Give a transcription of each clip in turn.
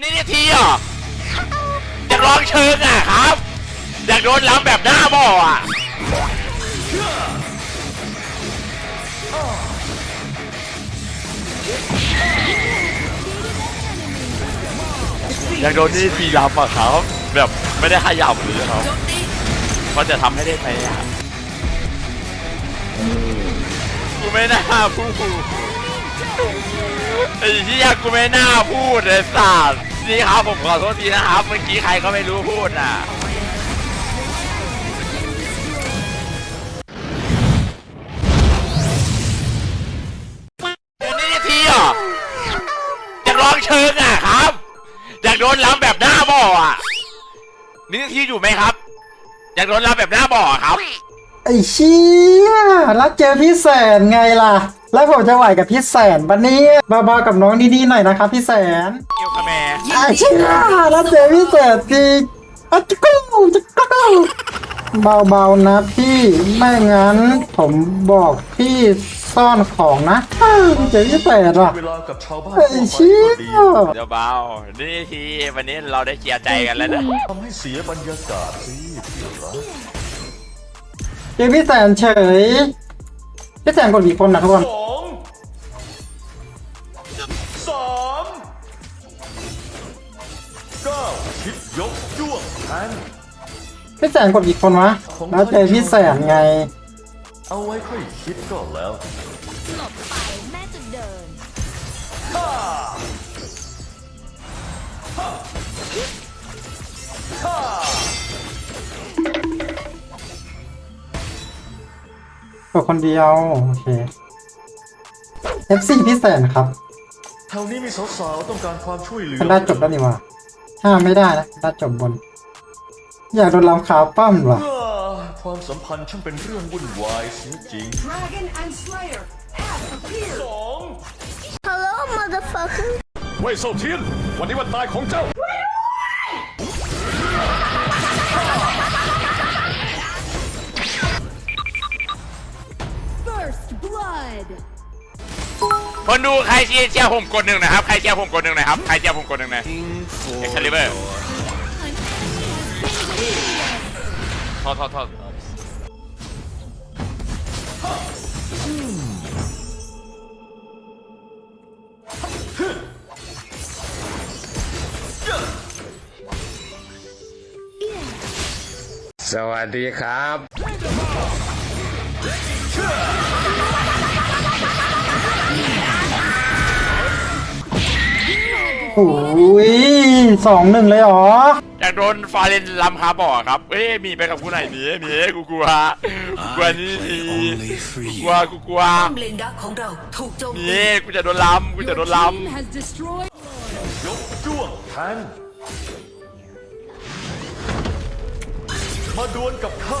เป็นนี่ทีเหรออยากลองเชิงอะครับ อยากโดนล้ำแบบหน้าบ่ออะอยากโดนนี่ทีล้ำอะครับ แบบไม่ได้ขยับเลยครับเขาจะทำให้ได้ไหมอะกูไม่น่าพูดไอ้ที่กูไม่น่าพูดเลยสัตว์ นี่ครับผมขอโทษทีนะครับ เมื่อกี้ใครก็ไม่รู้พูดน่ะเป็นนี่ทีเหรออยากลองเชิงอะครับ อยากโดนล้ำแบบหน้าบ่ออะนี่ทีอยู่ไหมครับ อยากโดนล้ำแบบหน้าบ่อครับ ไอ้เชี่ยแล้วเจอพี่แสนไงล่ะ แล้วผมจะไหวกับพี่แสนปะเนี่ยเบาๆกับน้องดีๆหน่อยนะครับพี่แสนเอลคาแมร์ไอ้เชี่ยแล้วเจอพี่แสนทีอะจิกกูจิกกูเบาๆนะพี่ไม่งั้นผมบอกพี่ซ่อนของนะเอ้ยเจอพี่แสนว่ะ เวลากับชาวบ้านไอ้ทั่วไปเชี่ก็ยดีเดี๋ยวเบานี่ทีวันนี้เราได้เคลียร์ใจกันแล้วนะทำให้เสียบรรยากาศสิที่รักเจอพี่แสนเฉย พี่แสนกดกี่คนนะทุกคนสอ พี่แสนกดกี่คนวะแล้วเจอพี่แสนไง เอาไว้ค่อยคิดก็แล้วหลบไปแม่จะเดินกดคนเดียว โอเค FC พี่แสนครับแถวนี้มีสาวๆต้องการความช่วยเหลือมันได้จบแล้วนี่หว่าห้ามไม่ได้นะได้จบบน อยากโดนลำขาวปั้มว่ะอ่าความสัมพันธ์ช่างเป็นเรื่องวุ่นวายเสียจริง Dragon and Slayer have appeared. สอง Hello motherfucker เว่ยเซาเทียน วันนี้วันตายของเจ้า First blood. คนดูใครเชียร์เชียร์ผมกดหนึ่งนะครับ ใครเชียร์ผมกดหนึ่งนะครับ ใครเชียร์ผมกดหนึ่งหนะเอ็กซ์คาลิเบอร์ โทษโทษโทษสวัสดีครับ โอ้ยสองหนึ่งเลยเหรออยากโดนฟาเรนลำคาบ่อครับเอ้ยมีไปกับกูไหนอยหนีหนีกูกลัวกูกลัวนี่ทีกูกลัวกูกลัวป้อมเลนดักของเราถูกโจมหตีนีกูจะโดนลำกูจะโดนล Team has destroyed ยกจ้วงแทงมาดวลกับข้า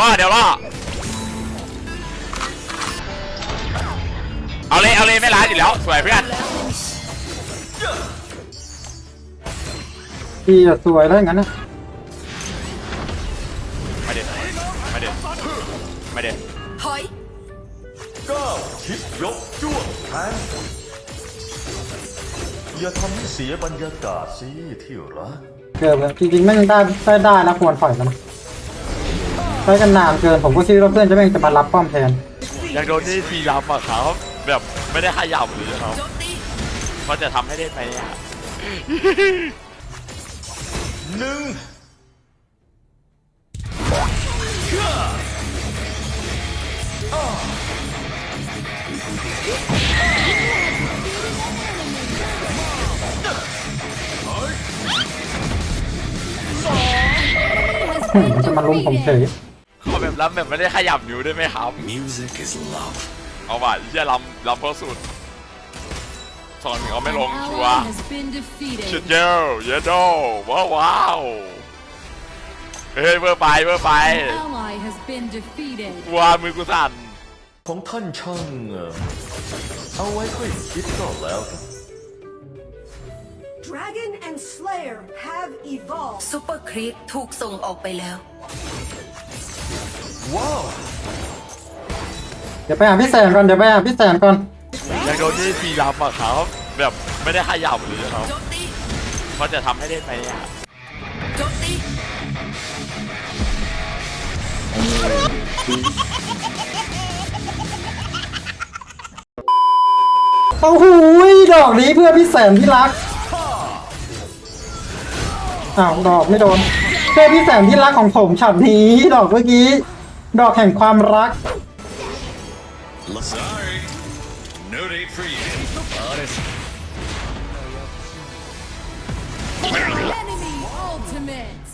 ล่อเดี๋ยวล่อเอาเลยเอาเลยไม่ร้ายอยู่แล้วสวยเพื่อนพี่อะสวยแล้วอย่างนั้นนะมาเด็ดมาเด็ดมาเด็ดถอยเก้าคิดยกจ้วงแทงอย่าทำให้เสียบรรยากาศสิที่รักเกิดจริงๆไม่งได้ได้ได้แล้วควรปล่อยมันนะใช้กันนานเกิน ผมก็คิดว่าเพื่อนจะแม่งจะมารับป้อมแทน อยากโดนนี่ทีลำอะครับแบบไม่ได้ขยับเลยครับโจมตีเขาจะทำให้ได้ไหมอะหนึ่งมันจะมาลุมผมเฉยเขา แบบรับแบบไม่ได้ขยับนิ้วได้ไหมครับ Music is love เอาว่ะเยี่ยลำลำเพราะสุดสอนเขาไม่ลง An ชัวร์ ally has been defeated. ชิดเยลเยโดว้าวว้าวเฮ้ยเบอร์ไปเบอร์ไป An ally has been defeated. กลัวมือกูสั่น ของท่านช่างเอ่อเอาไว้ค่อยคิดก็แล้วกัน Dragon and Slayer have evolved. ซูเปอร์ครีปถูกส่งออกไปแล้วว้าว เดี๋ยวไปหาพี่แสนก่อน เดี๋ยวไปหาพี่แสนก่อนอยากโดนที่ทีรับอะครับ แบบไม่ได้ขยับเลยครับโจมตีเขาจะทำให้ได้ไหมอะโจมตีโอ้โหดอกนี้เพื่อพี่แสนที่รัก อ้าวดอกไม่โดน เพื่อพี่แสนที่รักของผมฉัดนี้ดอกเมื่อกี้ ดอกแห่งความรัก Sorry. No date for you. Honest. enemy ultimate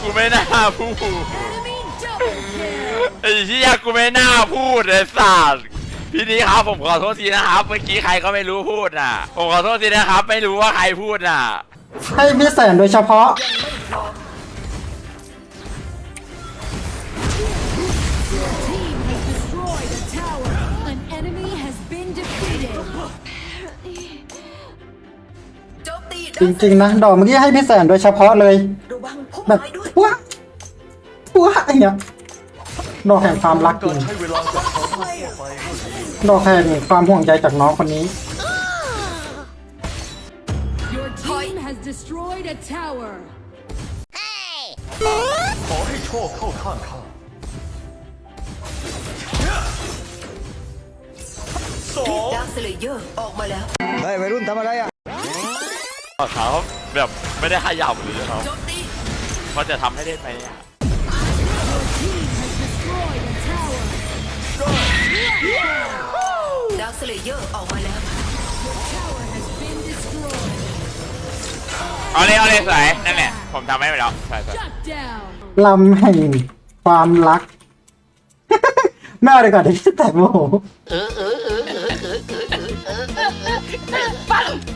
กูไม่น่าพูด enemy double kill ไอ้เหี้ยกูไม่น่าพูดเลยสัตว์พี่นี้ครับผมขอโทษทีนะครับ เมื่อกี้ใครก็ไม่รู้พูดน่ะ ผมขอโทษทีนะครับ ไม่รู้ว่าใครพูดน่ะ ให้พี่แสนโดยเฉพาะ team จมตีจริงๆนะดอกเมื่อกี้ให้พี่แสนโดยเฉพาะเลย ระวังพุ่มแบบไม้ด้วยว้าว้าอย่างเงี้ยดอกแห่งความรักจการิรงใช้เวลากับเขาทั่วไปก็ดีดอกแห่งความห่วงใยจากน้องคนนี้ your team has destroyed a tower ขอให้โชคเข้าข้างข้าสองดาร์คสเลเยอร์ออกมาแล้วครั บแบบไม่ได้ขยับเลยครับโจมตีเขาจะทำให้ได้ไหมอะ team has destroyed a tower ดาร์คสเลเยอร์ออกมาแล้ว tower has been destroyed เอาเลยเอาเลยสวยนั่นแหละ ผมทำให้ไปแล้วใช่ใช่ shut down ลำแห่งความรัก แม่เอาดีกว่าเดี๋ยวพี่แต่โมโห เ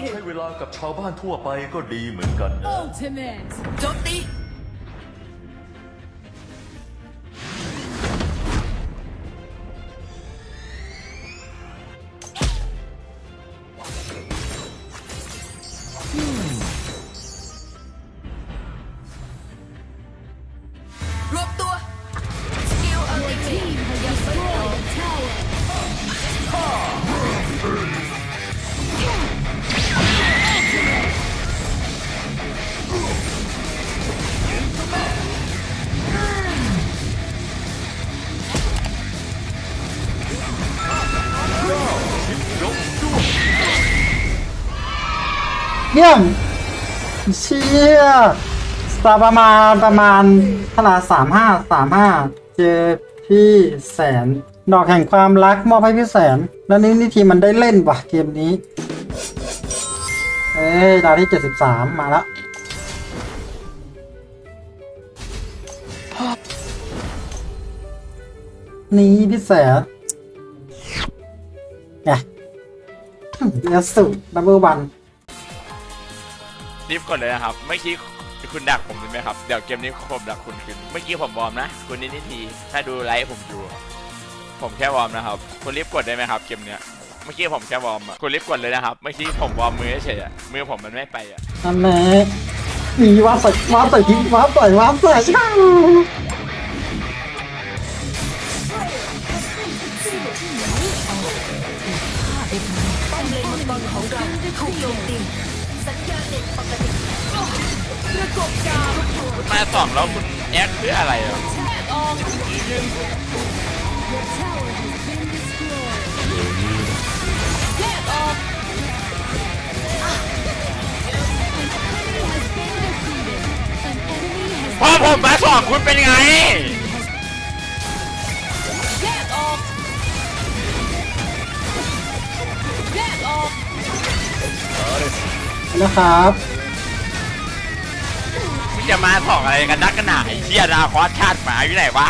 ใช้ defeated. เวลากับชาวบ้านทั่วไปก็ดีเหมือนกันนะ Ultimate. โจมตี เยี่ยมเชี่ยสตาร์ประมาณประมาณขนาดสามห้าสามห้าเจอพี่แสน ดอกแห่งความรักมอบให้พี่แสน แล้วนี่นี่ทีมันได้เล่นว่ะเกมนี้ เอ้ยดาวที่เจ็ดสิบสามมาแล้วนี่พี่แสนไงเอสสุดับเบิลวัน รีบกดเลยนะครับ เมื่อกี้คุณดักผมใช่ไหมครับ เดี๋ยวเกมนี้ผมดักคุณคืนเมื่อกี้ผมวอร์มนะ คุณนิดนิทีถ้าดูไลฟ์ผมอยู่ ผมแค่วอร์มนะครับ คุณรีบกดได้ไหมครับเกมเนี้ย เมื่อกี้ผมแค่วอร์มอะคุณรีบกดเลยนะครับ เมื่อกี้ผมวอร์มมือเฉยอะมือผมมันไม่ไปอะนั่นแหละมีวาร์ปใส่วาร์ปใส่ทิ้งวาร์ปใส่วาร์ปใส่ช่างป้อมเลนมังกรของเราถูกโจมตี มาสองแล้วคุณแอคเพื่ออะไรอะ Your tower has been destroyed. An enemy has พอผมมาสองคุณเป็นไง นะครับ มึงจะมาสองอะไรกันนักกันหนาไอ้เชี่ยนาคอสชาติหมาอยู่ไหนวะ